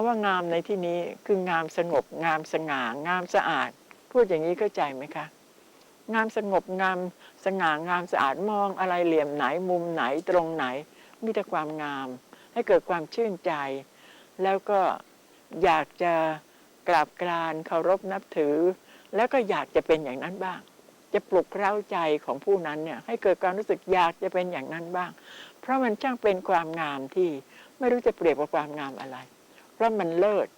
ำว่างามในที่นี้คืองามสงบ งามสง่า งามสะอาด พูดอย่างนี้เข้าใจไหมคะ งามสงบงามสง่างามสะอาดมองอะไรเหลี่ยมไหนมุมไหนตรงไหน มีแต่ความงาม ให้เกิดความชื่นใจ แล้วก็อยากจะกราบกรานเคารพนับถือ แล้วก็อยากจะเป็นอย่างนั้นบ้าง จะปลุกเร้าใจของผู้นั้นเนี่ยให้เกิดความรู้สึกอยากจะเป็นอย่างนั้นบ้าง เพราะมันช่างเป็นความงามที่ไม่รู้จะเปรียบกับความงามอะไร เพราะมันเลิศ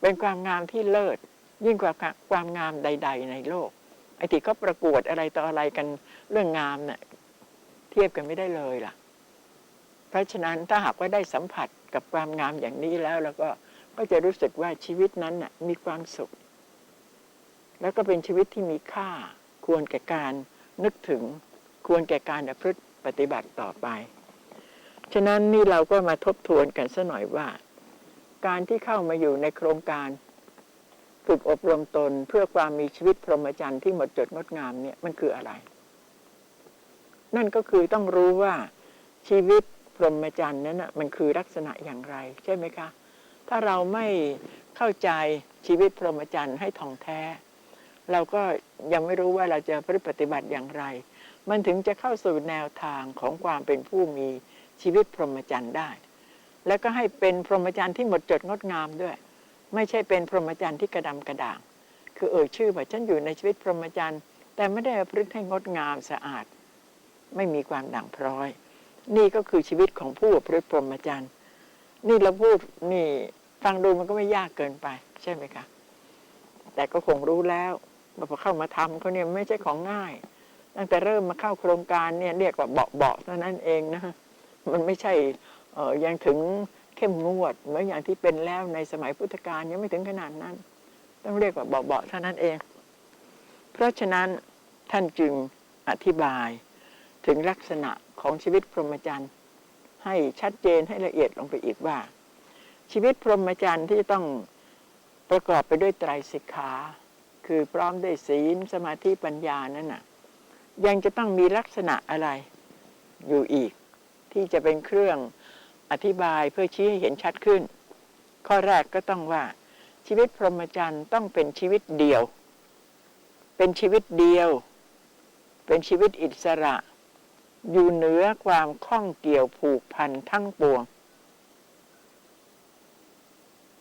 เป็นความงามที่เลิศยิ่งกว่าความงามใด ๆ ในโลก ไอ้ที่เขาประกวดอะไรต่ออะไรกันเรื่องงามเนี่ยเทียบกันไม่ได้เลยล่ะ เพราะฉะนั้นถ้าหากว่าได้สัมผัสกับความงามอย่างนี้แล้ว แล้วก็ก็จะรู้สึกว่าชีวิตนั้นน่ะมีความสุข แล้วก็เป็นชีวิตที่มีค่า ควรแก่การนึกถึง ควรแก่การประพฤติปฏิบัติต่อไป ฉะนั้นนี่เราก็มาทบทวนกันสัหน่อยว่า การที่เข้ามาอยู่ในโครงการฝึกอบรมตนเพื่อความมีชีวิตพรหมจรรย์ที่หมดจดงดงามเนี่ยมันคืออะไร นั่นก็คือต้องรู้ว่าชีวิตพรหมจรรย์นั้นนะมันคือลักษณะอย่างไร ใช่ไหมคะ ถ้าเราไม่เข้าใจชีวิตพรหมจรรย์ให้ท่องแท้ เราก็ยังไม่รู้ว่าเราจะปฏิบัติอย่างไร มันถึงจะเข้าสู่แนวทางของความเป็นผู้มีชีวิตพรหมจรรย์ได้ แล้วก็ให้เป็นพรหมจรรย์ที่หมดจดงดงามด้วย ไม่ใช่เป็นพรหมจรรย์ที่กระดำกระด่าง คือเอ่ยชื่อว่าฉันอยู่ในชีวิตพรหมจรรย์ แต่ไม่ได้พฤติให้งดงามสะอาด ไม่มีความด่างพร้อย นี่ก็คือชีวิตของผู้ประพฤติพรหมจรรย์ นี่เราพูดนี่ฟังดูมันก็ไม่ยากเกินไป ใช่ไหมคะ แต่ก็คงรู้แล้วว่าพอเข้ามาทำเขาเนี่ยไม่ใช่ของง่าย ตั้งแต่เริ่มมาเข้าโครงการเนี่ยเรียกว่าเบาเบาเท่านั้นเองนะมันไม่ใช่ ยังถึงเข้มงวดเหมือนอย่างที่เป็นแล้วในสมัยพุทธกาลยังไม่ถึงขนาดนั้น ต้องเรียกว่าเบาๆเท่านั้นเอง เพราะฉะนั้นท่านจึงอธิบายถึงลักษณะของชีวิตพรหมจรรย์ ให้ชัดเจนให้ละเอียดลงไปอีกว่า ชีวิตพรหมจรรย์ที่ต้องประกอบไปด้วยไตรสิกขาคือพร้อมด้วยศีลสมาธิปัญญานั่นน่ะยังจะต้องมีลักษณะอะไรอยู่อีก ที่จะเป็นเครื่อง อธิบายเพื่อชี้ให้เห็นชัดขึ้น ข้อแรกก็ต้องว่า ชีวิตพรหมจรรย์ต้องเป็นชีวิตเดียว เป็นชีวิตเดียว เป็นชีวิตอิสระ อยู่เหนือความข้องเกี่ยวผูกพันทั้งปวง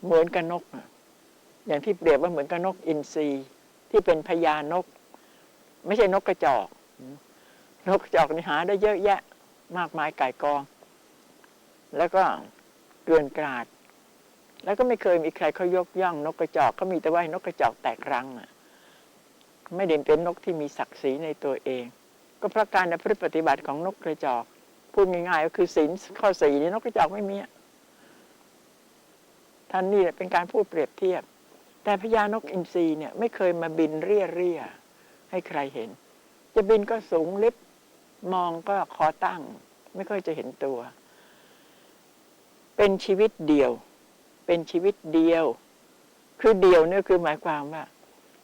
เหมือนกับนก อย่างที่เปรียบว่าเหมือนกับนกอินทรีที่เป็นพญานก ไม่ใช่นกกระจอก นกกระจอกนี่หาได้เยอะแยะ มากมายไก่กอง แล้วก็เกลื่อนกราด แล้วก็ไม่เคยมีใครเขายกย่องนกกระจอกเขามีแต่ว่าให้นกกระจอกแตกรังอะ ไม่เด่นเป็นนกที่มีศักดิ์ศรีในตัวเอง ก็เพราะการประพฤติปฏิบัติของนกกระจอก พูดง่ายๆก็คือศีลข้อสี่นี่นกกระจอกไม่มีอะท่านนี่เป็นการพูดเปรียบเทียบ แต่พญานกอินทรีเนี่ยไม่เคยมาบินเรี่ยเรี่ยให้ใครเห็น จะบินก็สูงลิบมองก็คอตั้ง ไม่ค่อยจะเห็นตัว เป็นชีวิตเดียว เป็นชีวิตเดียว คือเดียวเนี่ยคือหมายความว่า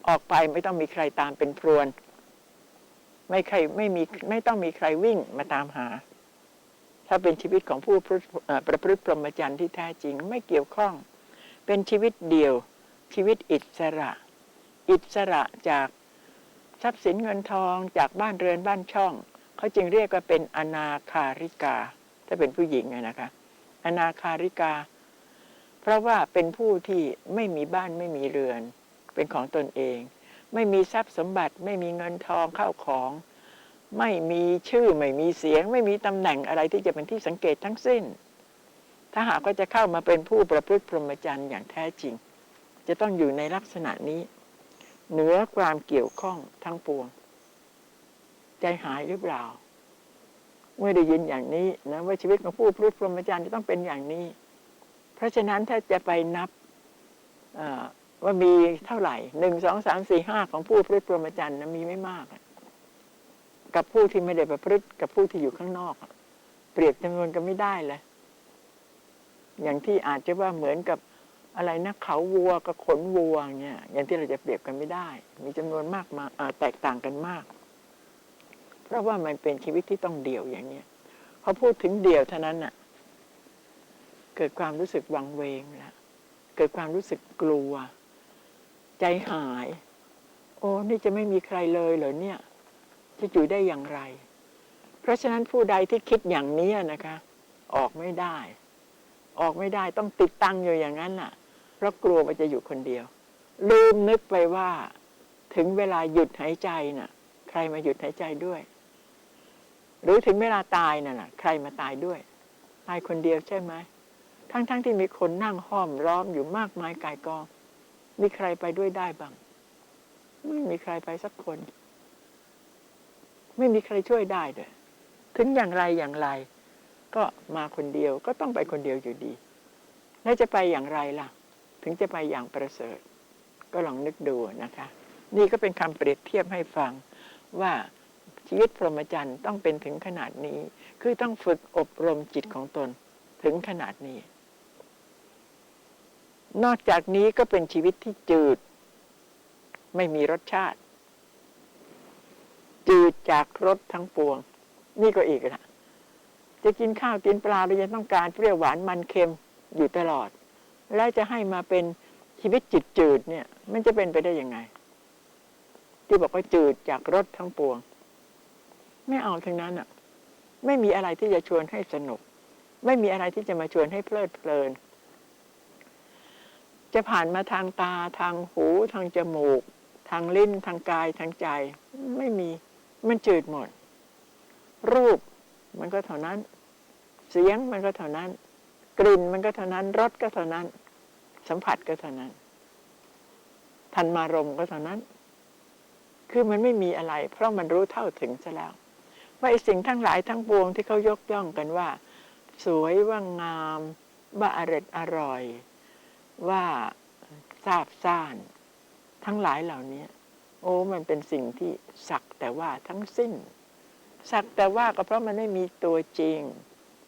ออกไปไม่ต้องมีใครตามเป็นพรวน ไม่ใครไม่มีไม่ต้องมีใครวิ่งมาตามหา ถ้าเป็นชีวิตของผู้ประพฤติพรหมจรรย์ที่แท้จริง ไม่เกี่ยวข้อง เป็นชีวิตเดียว ชีวิตอิสระ อิสระจากทรัพย์สินเงินทองจากบ้านเรือนบ้านช่อง เขาจึงเรียกว่าเป็นอนาคาริกา ถ้าเป็นผู้หญิงนะคะ อนาคาริกา เพราะว่าเป็นผู้ที่ไม่มีบ้านไม่มีเรือน เป็นของตนเอง ไม่มีทรัพย์สมบัติ ไม่มีเงินทองเข้าของ ไม่มีชื่อไม่มีเสียง ไม่มีตำแหน่งอะไรที่จะเป็นที่สังเกตทั้งสิ้น ถ้าหากว่าจะเข้ามาเป็นผู้ประพฤติพรหมจรรย์อย่างแท้จริง จะต้องอยู่ในลักษณะนี้เหนือความเกี่ยวข้องทั้งปวง ใจหายหรือเปล่า เมื่อได้ยินอย่างนี้นะว่าชีวิตของผู้พฤติพรหมจรรย์จะต้องเป็นอย่างนี้ เพราะฉะนั้นถ้าจะไปนับว่ามีเท่าไหร่หนึ่งสองสามสี่ห้าของผู้พฤติพรหมจรรย์นะมีไม่มาก กับผู้ที่ไม่ได้ประพฤติกับผู้ที่อยู่ข้างนอก เปรียบจำนวนกันไม่ได้เลยอย่างที่อาจจะว่าเหมือนกับอะไรนะเขาวัวกับขนวัวเนี่ยอย่างที่เราจะเปรียบกันไม่ได้ มีจำนวนมากมาแตกต่างกันมาก เพราะว่ามันเป็นชีวิตที่ต้องเดี่ยวอย่างเนี้ยพอพูดถึงเดี่ยวเท่านั้นน่ะ เกิดความรู้สึกวังเวงแล้วเกิดความรู้สึกกลัว ใจหาย โอ้นี่จะไม่มีใครเลยเหรอเนี่ย จะอยู่ได้อย่างไร เพราะฉะนั้นผู้ใดที่คิดอย่างนี้นะคะ ออกไม่ได้ ออกไม่ได้ต้องติดตั้งอยู่อย่างนั้นน่ะ เพราะกลัวว่าจะอยู่คนเดียว ลืมนึกไปว่า ถึงเวลาหยุดหายใจน่ะ ใครมาหยุดหายใจด้วย หรือถึงเวลาตายน่ะนะใครมาตายด้วย ตายคนเดียวใช่ไหมทั้งๆทที่มีคนนั่งห้อมล้อมอยู่มากมายกายกอง มีใครไปด้วยได้บ้าง ไม่มีใครไปสักคน ไม่มีใครช่วยได้เลยถึงอย่างไรอย่างไร ก็มาคนเดียวก็ต้องไปคนเดียวอยู่ดี แล้วจะไปอย่างไรล่ะ ถึงจะไปอย่างประเสริฐ ก็ลองนึกดูนะคะ นี่ก็เป็นคำเปรียบเทียบให้ฟังว่า ชีวิตพรหมจรรย์ต้องเป็นถึงขนาดนี้ คือต้องฝึกอบรมจิตของตนถึงขนาดนี้ นอกจากนี้ก็เป็นชีวิตที่จืด ไม่มีรสชาติ จืดจากรสทั้งปวง นี่ก็อีกละจะกินข้าวกินปลาเรายังต้องการเปรี้ยวหวานมันเค็มอยู่ตลอด แล้วจะให้มาเป็นชีวิตจิตจืดเนี่ย มันจะเป็นไปได้ยังไง ที่บอกว่าจืดจากรสทั้งปวง ไม่เอาทั้งนั้นอะ ไม่มีอะไรที่จะชวนให้สนุก ไม่มีอะไรที่จะมาชวนให้เพลิดเพลิน จะผ่านมาทางตาทางหู ทางจมูก ทางลิ้น ทางกายทางใจ ไม่มีมันจืดหมด รูปมันก็เท่านั้น เสียงมันก็เท่านั้น กลิ่นมันก็เท่านั้นรสก็เท่านั้น สัมผัสก็เท่านั้น ทันมารมก็เท่านั้น คือมันไม่มีอะไร เพราะมันรู้เท่าถึงซะแล้ว ว่าไอ้สิ่งทั้งหลายทั้งปวงที่เขายกย่องกันว่า สวยว่างาม ว่าอร็ดอร่อย ว่าซาบซ่าน ทั้งหลายเหล่านี้โอ้มันเป็นสิ่งที่สักแต่ว่าทั้งสิ้น สักแต่ว่าก็เพราะมันไม่มีตัวจริง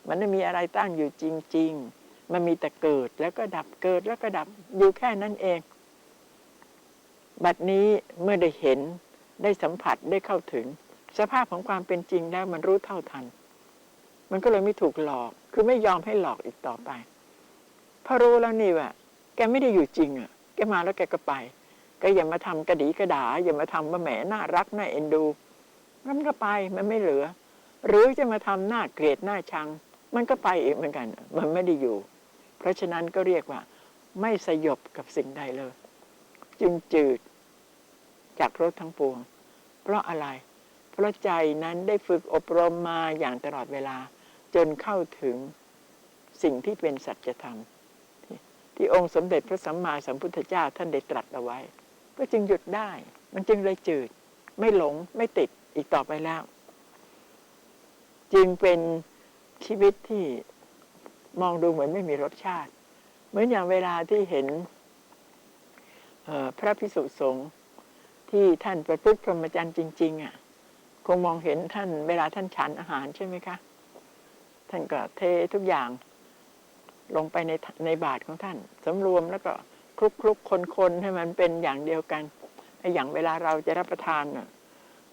มันไม่มีอะไรตั้งอยู่จริง ๆ มันมีแต่เกิดแล้วก็ดับเกิดแล้วก็ดับอยู่แค่นั้นเอง บัดนี้เมื่อได้เห็นได้สัมผัสได้เข้าถึง สภาพของความเป็นจริงแล้วมันรู้เท่าทัน มันก็เลยไม่ถูกหลอก คือไม่ยอมให้หลอกอีกต่อไปพราะรู้แล้วนี่ว่าแกไม่ได้อยู่จริงอะ แกมาแล้วแกก็ไป ก็อย่ามาทำกระดีกระดา อย่ามาทำว่าแหมน่ารักน่าเอ็นดูมันก็ไปมันไม่เหลือ หรือจะมาทำหน้าเกลียดหน้าชัง มันก็ไปอีกเหมือนกัน มันไม่ได้อยู่ เพราะฉะนั้นก็เรียกว่า ไม่สยบกับสิ่งใดเลย จึงจืด จากรถทั้งปวง เพราะอะไร เพราะใจนั้นได้ฝึกอบรมมาอย่างตลอดเวลา จนเข้าถึงสิ่งที่เป็นสัจธรรม ที่องค์สมเด็จพระสัมมาสัมพุทธเจ้าท่านได้ตรัสเอาไว้ ก็จึงหยุดได้ มันจึงเลยจืด ไม่หลงไม่ติดอีกต่อไปแล้ว จึงเป็นชีวิตที่มองดูเหมือนไม่มีรสชาติ เหมือนอย่างเวลาที่เห็นพระพิสุสงฆ์ที่ท่านประพฤติพรหมจรรย์จริง ๆอะ งมองเห็นท่านเวลาท่านฉันอาหารใช่ไหมคะ ท่านก็เททุกอย่าง ลงไปในในบาทของท่านสำรวมแล้วก็คลุกคลุกคนคนให้มันเป็นอย่างเดียวกันไอ้อย่างเวลาเราจะรับประทานน่ะ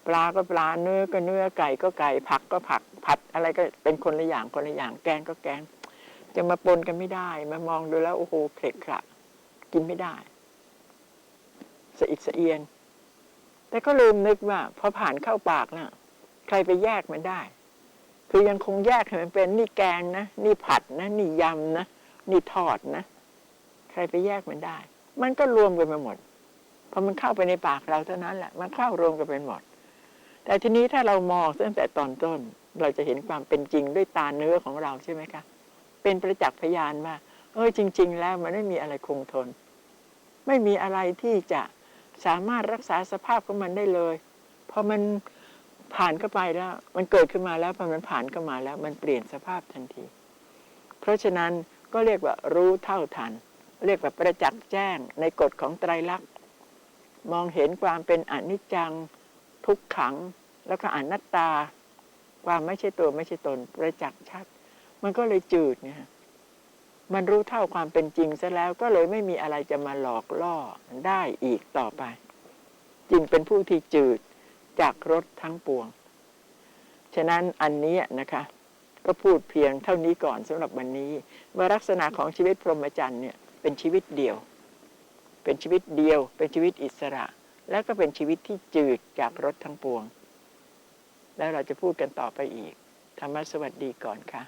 ปลาก็ปลาเนื้อก็เนื้อไก่ก็ไก่ผักก็ผักผัดอะไรก็เป็นคนละอย่างคนละอย่างแกงก็แกง จะมาปนกันไม่ได้มามองดูแล้วโอ้โหเคล็ดขระกินไม่ได้สะอิดสะเอียน แต่ก็ลืมนึกว่าพอผ่านเข้าปากน่ะ ใครไปแยกมันได้ คือยังคงแยกให้มันเป็นนี่แกงนะนี่ผัดนะนี่ยำนะนี่ทอดนะ ใครไปแยกมันได้ มันก็รวมกันไปหมดพอมันเข้าไปในปากเราเท่านั้นแหละ มันเข้ารวมกันเป็นหมด แต่ทีนี้ถ้าเรามองตั้งแต่ตอนต้น เราจะเห็นความเป็นจริงด้วยตาเนื้อของเราใช่ไหมคะ เป็นประจักษ์พยานว่าเออจริง ๆ แล้วมันไม่มีอะไรคงทน ไม่มีอะไรที่จะ สามารถรักษาสภาพของมันได้เลยพอมันผ่านเข้าไปแล้ว มันเกิดขึ้นมาแล้วพอมันผ่านเข้ามาแล้ว มันเปลี่ยนสภาพทันที เพราะฉะนั้นก็เรียกว่ารู้เท่าทัน เรียกว่าประจักษ์แจ้งในกฎของไตรลักษณ์มองเห็นความเป็นอนิจจัง ทุกขัง แล้วก็อนัตตา ความไม่ใช่ตัวไม่ใช่ตน ประจักษ์ชัด มันก็เลยจืดเนี่ย มันรู้เท่าความเป็นจริงซะแล้วก็เลยไม่มีอะไรจะมาหลอกล่อได้อีกต่อไป จึงเป็นผู้ที่จืดจากรถทั้งปวง ฉะนั้นอันนี้นะคะ ก็พูดเพียงเท่านี้ก่อนสำหรับวันนี้ว่าลักษณะของชีวิตพรหมจรรย์เนี่ยเป็นชีวิตเดียว เป็นชีวิตเดียว เป็นชีวิตอิสระ และก็เป็นชีวิตที่จืดจากรถทั้งปวง แล้วเราจะพูดกันต่อไปอีกธรรมะสวัสดีก่อนค่ะ